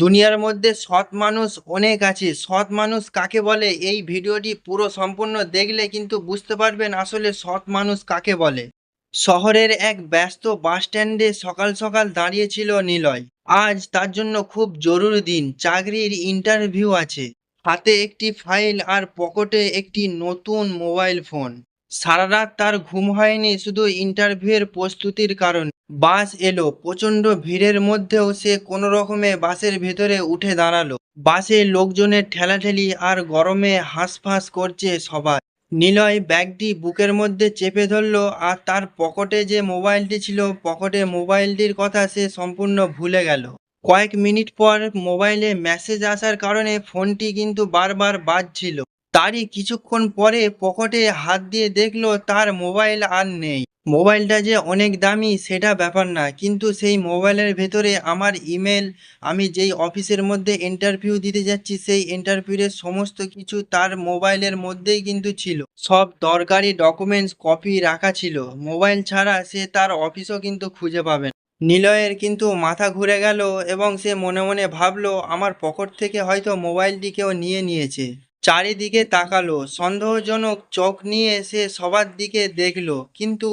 দুনিয়ার মধ্যে সৎ মানুষ অনেক আছে। সৎ মানুষ কাকে বলে? এই ভিডিওটি পুরো সম্পূর্ণ দেখলে কিন্তু বুঝতে পারবেন আসলে সৎ মানুষ কাকে বলে। শহরের এক ব্যস্ত বাস স্ট্যান্ডে সকাল সকাল দাঁড়িয়েছিল নিলয়। আজ তার জন্য খুব জরুরি দিন, চাকরির ইন্টারভিউ আছে। হাতে একটি ফাইল আর পকেটে একটি নতুন মোবাইল ফোন সারা রাত তার ঘুম হয়নি, শুধু ইন্টারভিউয়ের প্রস্তুতির কারণে। বাস এলো, প্রচণ্ড ভিড়ের মধ্যেও সে কোনো রকমে বাসের ভেতরে উঠে দাঁড়াল। বাসে লোকজনের ঠেলাঠেলি আর গরমে হাঁসফাঁস করছে সবাই। নিলয় ব্যাগটি বুকের মধ্যে চেপে ধরলো আর তার পকেটে যে মোবাইলটি ছিল, পকেটে মোবাইলটির কথা সে সম্পূর্ণ ভুলে গেল। কয়েক মিনিট পর মোবাইলে মেসেজ আসার কারণে ফোনটি কিন্তু বারবার বাজছিল। তারই কিছুক্ষণ পরে পকেটে হাত দিয়ে দেখল তার মোবাইল আর নেই। মোবাইলটা যে অনেক দামি সেটা ব্যাপার না, কিন্তু সেই মোবাইলের ভেতরে আমার ইমেল, আমি যেই অফিসের মধ্যে ইন্টারভিউ দিতে যাচ্ছি সেই ইন্টারভিউয়ের সমস্ত কিছু তার মোবাইলের মধ্যেই কিন্তু ছিল। সব দরকারি ডকুমেন্টস, কপি রাখা ছিল। মোবাইল ছাড়া সে তার অফিসও কিন্তু খুঁজে পাবে নিলয়ের কিন্তু মাথা ঘুরে গেল এবং সে মনে মনে ভাবলো, আমার পকেট থেকে হয়তো মোবাইলটি কেউ নিয়ে নিয়েছে। চারিদিকে তাকালো, সন্দেহজনক চোখ নিয়ে সে সবার দিকে দেখল, কিন্তু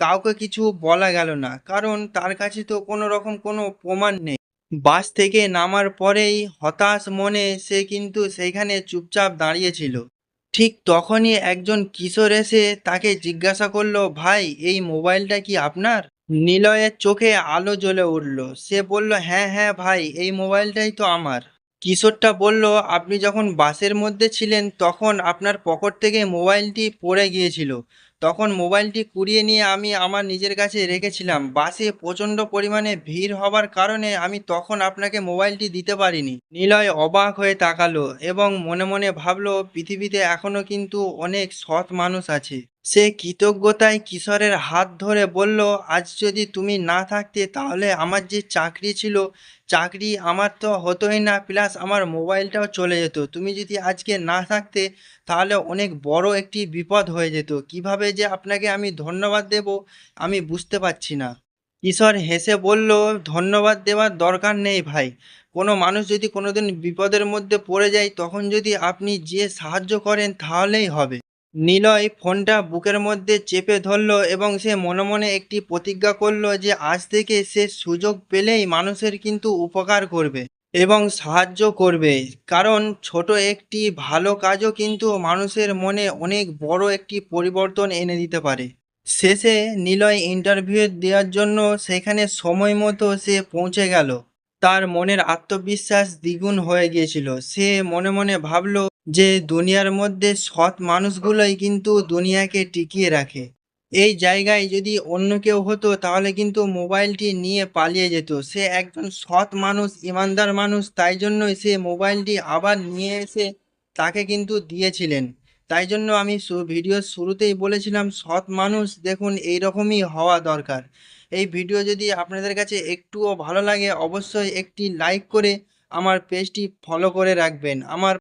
কাউকে কিছু বলা গেল না, কারণ তার কাছে তো কোনো রকম কোনো প্রমাণ নেই। বাস থেকে নামার পরেই হতাশ মনে সে কিন্তু সেইখানে চুপচাপ দাঁড়িয়েছিল। ঠিক তখনই একজন কিশোর এসে তাকে জিজ্ঞাসা করল, ভাই, এই মোবাইলটা কি আপনার? নিলয়ের চোখে আলো জ্বলে উঠল। সে বলল হ্যাঁ হ্যাঁ ভাই, এই মোবাইলটাই তো আমার। কিশোরটা বলল, আপনি যখন বাসের মধ্যে ছিলেন তখন আপনার পকেট থেকে মোবাইলটি পড়ে গিয়েছিল। তখন মোবাইলটি কুড়িয়ে নিয়ে আমি আমার নিজের কাছে রেখেছিলাম। বাসে প্রচণ্ড পরিমাণে ভিড় হবার কারণে আমি তখন আপনাকে মোবাইলটি দিতে পারিনি। নিলয় অবাক হয়ে তাকালো এবং মনে মনে ভাবলো, পৃথিবীতে এখনও কিন্তু অনেক সৎ মানুষ আছে। সে কৃতজ্ঞতায় কিশোরের হাত ধরে বলল, আজ যদি তুমি না থাকতে, তাহলে আমার যে চাকরি ছিল, চাকরি আমার তো হতোই না, প্লাস আমার মোবাইলটাও চলে যেত। তুমি যদি আজকে না থাকতে, তাহলে অনেক বড় একটি বিপদ হয়ে যেত। কীভাবে যে আপনাকে আমি ধন্যবাদ দেব, আমি বুঝতে পারছি না। কিশোর হেসে বলল, ধন্যবাদ দেওয়ার দরকার নেই ভাই। কোনো মানুষ যদি কোনোদিন বিপদের মধ্যে পড়ে যায়, তখন যদি আপনি যে সাহায্য করেন, তাহলেই হবে। নিলয় ফোনটা বুকের মধ্যে চেপে ধরলো এবং সে মনে মনে একটি প্রতিজ্ঞা করল যে আজ থেকে সে সুযোগ পেলেই মানুষের কিন্তু উপকার করবে এবং সাহায্য করবে। কারণ ছোট একটি ভালো কাজও কিন্তু মানুষের মনে অনেক বড় একটি পরিবর্তন এনে দিতে পারে। শেষে নিলয় ইন্টারভিউ দেওয়ার জন্য সেখানে সময় মতো সে পৌঁছে গেল। তার মনের আত্মবিশ্বাস দ্বিগুণ হয়ে গিয়েছিল। সে মনে মনে ভাবলো যে দুনিয়ার মধ্যে সৎ মানুষগুলোই কিন্তু দুনিয়াকে টিকিয়ে রাখে। এই জায়গায় যদি অন্য কেউ হতো, তাহলে কিন্তু মোবাইলটি নিয়ে পালিয়ে যেত। সে একজন সৎ মানুষ, ইমানদার মানুষ, তাই জন্যই সে মোবাইলটি আবার নিয়ে এসে তাকে কিন্তু দিয়েছিলেন। তাই জন্য আমি ভিডিওর শুরুতেই বলেছিলাম, সৎ মানুষ দেখুন এই রকমই হওয়া দরকার। এই ভিডিও যদি আপনাদের কাছে একটুও ভালো লাগে, অবশ্যই একটি লাইক করে আমার পেজটি ফলো করে রাখবেন। আমার